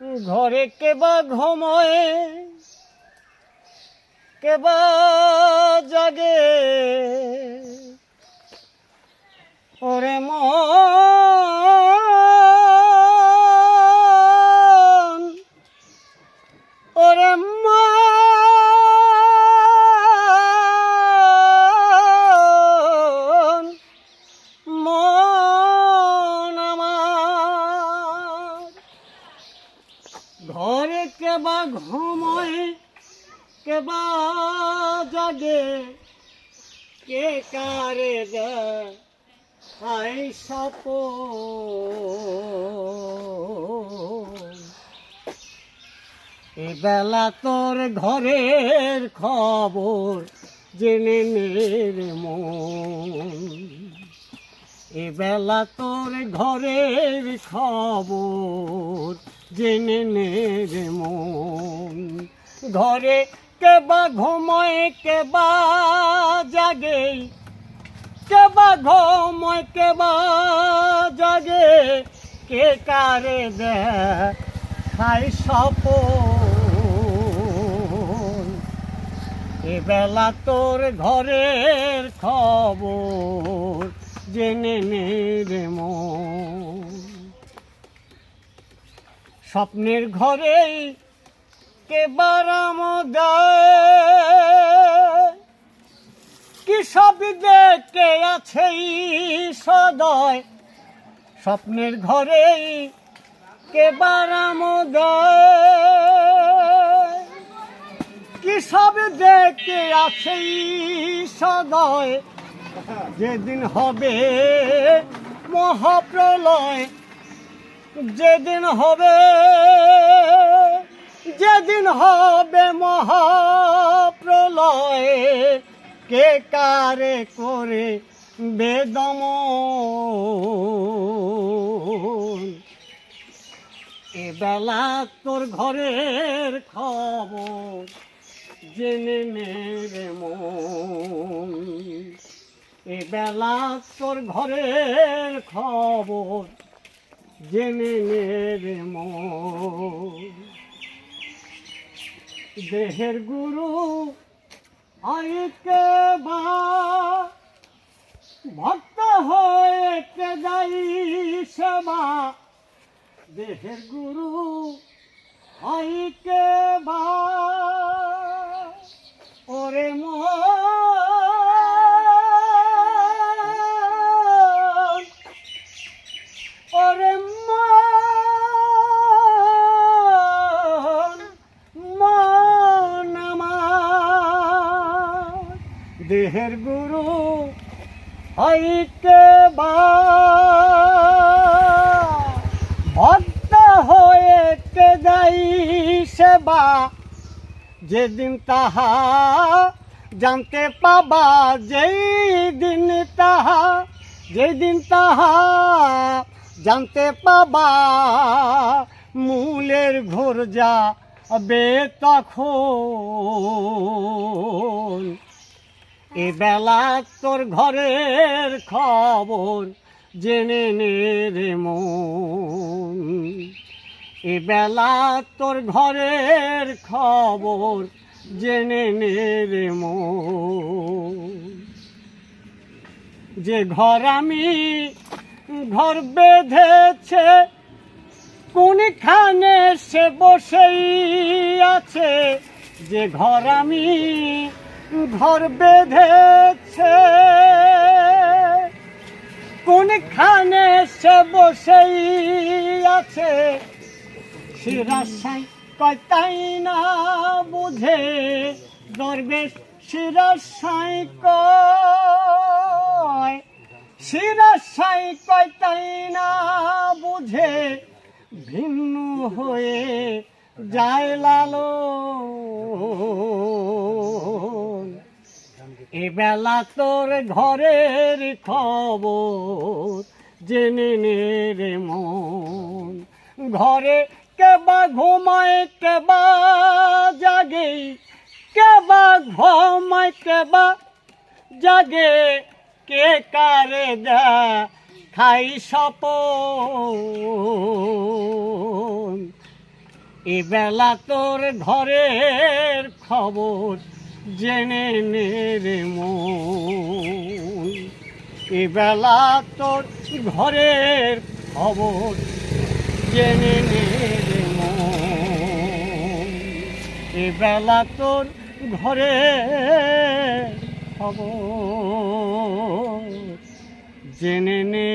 ঘরে কেবা ঘময়ে কেবা জাগে। ওরে মন ঘরে কেবা ঘুমোয়, কেবা জাগে। কে কারে দেয় আই সাপ বেলা তোর ঘরের খবর জেনে নের মন। বেলা তোর ঘরের খবর জেনে নের মন। ঘরে কেবা ঘুমোয়, কেবা জাগে। কেবা ঘুমোয়, কেবা জাগে। কে কারে দে খাই সপন এ বেলা তোর ঘরের খবর জেনে নে রে স্বপ্নের ঘরেই কে বারাম কি সব দেখে আছে সদয় স্বপ্নের ঘরেই কে বারাম কি সব দেখে আছে সদয় যেদিন হবে মহাপ্রলয়, যেদিন হবে যেদিন হবে মহাপ্রলয়, কে কারে করে বেদম? এ বেলা তোর ঘরের খবর জেনে নে রে মন। এ বেলা তোর ঘরের খবর জেনে নে রে দেহের গুরু আইকে বা, ভক্ত হয়ে যাই সেবা। দেহের গুরু আইকে বা। দেহের গুরু হইতে বা। ভক্ত হয়ে কে যাই সেবা, যেদিন তাহা জানতে পাবা, যেই দিন তাহা, যেদিন তাহা জানতে পাবা, মূলের ঘোর যা তখন। এ বেলা তোর ঘরের খবর জেনে নে রে মন। এ বেলা তোর ঘরের খবর জেনে নে রে মন। যে ঘর আমি ঘর বেঁধেছে, কোনখানে সে বসেই আছে? যে ঘর আমি ঘর বেঁধেছে। কোনখানে সে বসেই আছে? সে রাজশাহী কয়, তাই না বুঝে? দরবেশ শিরাশাই কয়। শিরাশাই কয়, তাই না বুঝে? ভিন্ন হয়ে যায় লালো এবেলা তোর ঘরের খবর জেনে নে রে মন। ঘরে কেবা ঘুমায়, কেবা জাগে। কেবা ঘুমায়, কেবা জাগে। কে কারে দা খাই সপন এ বেলা তোর ঘরের খবর জেনে নে রে মন। এ বেলা তোর ঘরের খবর। জেনে নে রে মন। এ বেলা তোর ঘরের খবর। জেনে নে